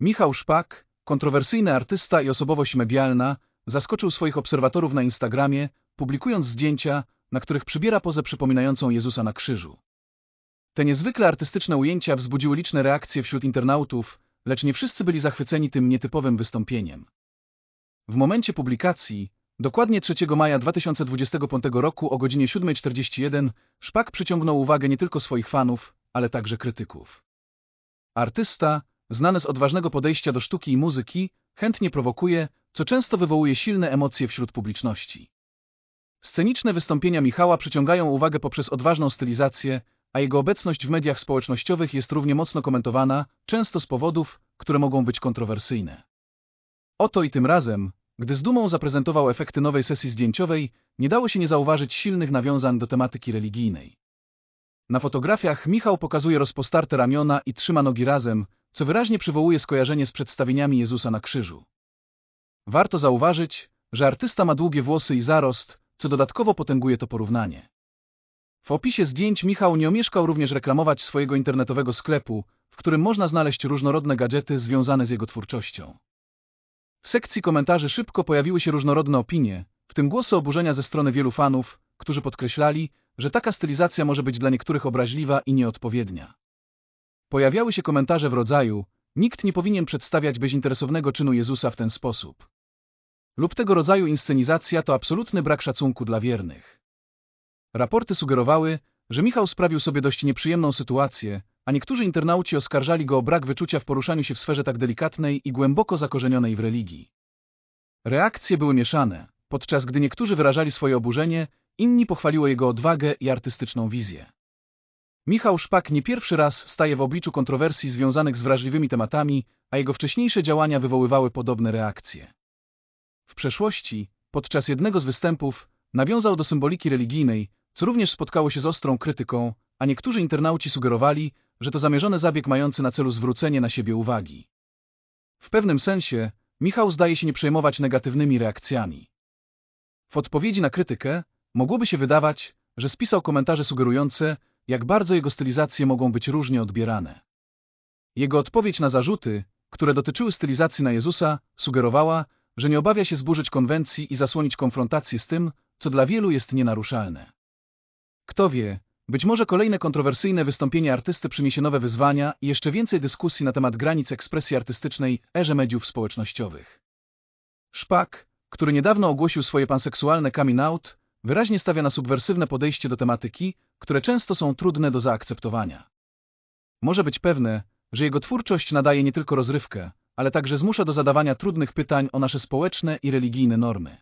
Michał Szpak, kontrowersyjny artysta i osobowość medialna, zaskoczył swoich obserwatorów na Instagramie, publikując zdjęcia, na których przybiera pozę przypominającą Jezusa na krzyżu. Te niezwykle artystyczne ujęcia wzbudziły liczne reakcje wśród internautów, lecz nie wszyscy byli zachwyceni tym nietypowym wystąpieniem. W momencie publikacji, dokładnie 3 maja 2025 roku o godzinie 7.41, Szpak przyciągnął uwagę nie tylko swoich fanów, ale także krytyków. Artysta, znany z odważnego podejścia do sztuki i muzyki, chętnie prowokuje, co często wywołuje silne emocje wśród publiczności. Sceniczne wystąpienia Michała przyciągają uwagę poprzez odważną stylizację, a jego obecność w mediach społecznościowych jest równie mocno komentowana, często z powodów, które mogą być kontrowersyjne. Oto i tym razem, gdy z dumą zaprezentował efekty nowej sesji zdjęciowej, nie dało się nie zauważyć silnych nawiązań do tematyki religijnej. Na fotografiach Michał pokazuje rozpostarte ramiona i trzyma nogi razem, co wyraźnie przywołuje skojarzenie z przedstawieniami Jezusa na krzyżu. Warto zauważyć, że artysta ma długie włosy i zarost, co dodatkowo potęguje to porównanie. W opisie zdjęć Michał nie omieszkał również reklamować swojego internetowego sklepu, w którym można znaleźć różnorodne gadżety związane z jego twórczością. W sekcji komentarzy szybko pojawiły się różnorodne opinie, w tym głosy oburzenia ze strony wielu fanów, którzy podkreślali, że taka stylizacja może być dla niektórych obraźliwa i nieodpowiednia. Pojawiały się komentarze w rodzaju nikt nie powinien przedstawiać bezinteresownego czynu Jezusa w ten sposób. Lub tego rodzaju inscenizacja to absolutny brak szacunku dla wiernych. Raporty sugerowały, że Michał sprawił sobie dość nieprzyjemną sytuację, a niektórzy internauci oskarżali go o brak wyczucia w poruszaniu się w sferze tak delikatnej i głęboko zakorzenionej w religii. Reakcje były mieszane, podczas gdy niektórzy wyrażali swoje oburzenie, inni pochwaliło jego odwagę i artystyczną wizję. Michał Szpak nie pierwszy raz staje w obliczu kontrowersji związanych z wrażliwymi tematami, a jego wcześniejsze działania wywoływały podobne reakcje. W przeszłości, podczas jednego z występów, nawiązał do symboliki religijnej, co również spotkało się z ostrą krytyką, a niektórzy internauci sugerowali, że to zamierzony zabieg mający na celu zwrócenie na siebie uwagi. W pewnym sensie Michał zdaje się nie przejmować negatywnymi reakcjami. W odpowiedzi na krytykę mogłoby się wydawać, że spisał komentarze sugerujące, jak bardzo jego stylizacje mogą być różnie odbierane. Jego odpowiedź na zarzuty, które dotyczyły stylizacji na Jezusa, sugerowała, że nie obawia się zburzyć konwencji i zasłonić konfrontację z tym, co dla wielu jest nienaruszalne. Kto wie, być może kolejne kontrowersyjne wystąpienie artysty przyniesie nowe wyzwania i jeszcze więcej dyskusji na temat granic ekspresji artystycznej erze mediów społecznościowych. Szpak, który niedawno ogłosił swoje panseksualne coming out, wyraźnie stawia na subwersywne podejście do tematyki, które często są trudne do zaakceptowania. Może być pewne, że jego twórczość nadaje nie tylko rozrywkę, ale także zmusza do zadawania trudnych pytań o nasze społeczne i religijne normy.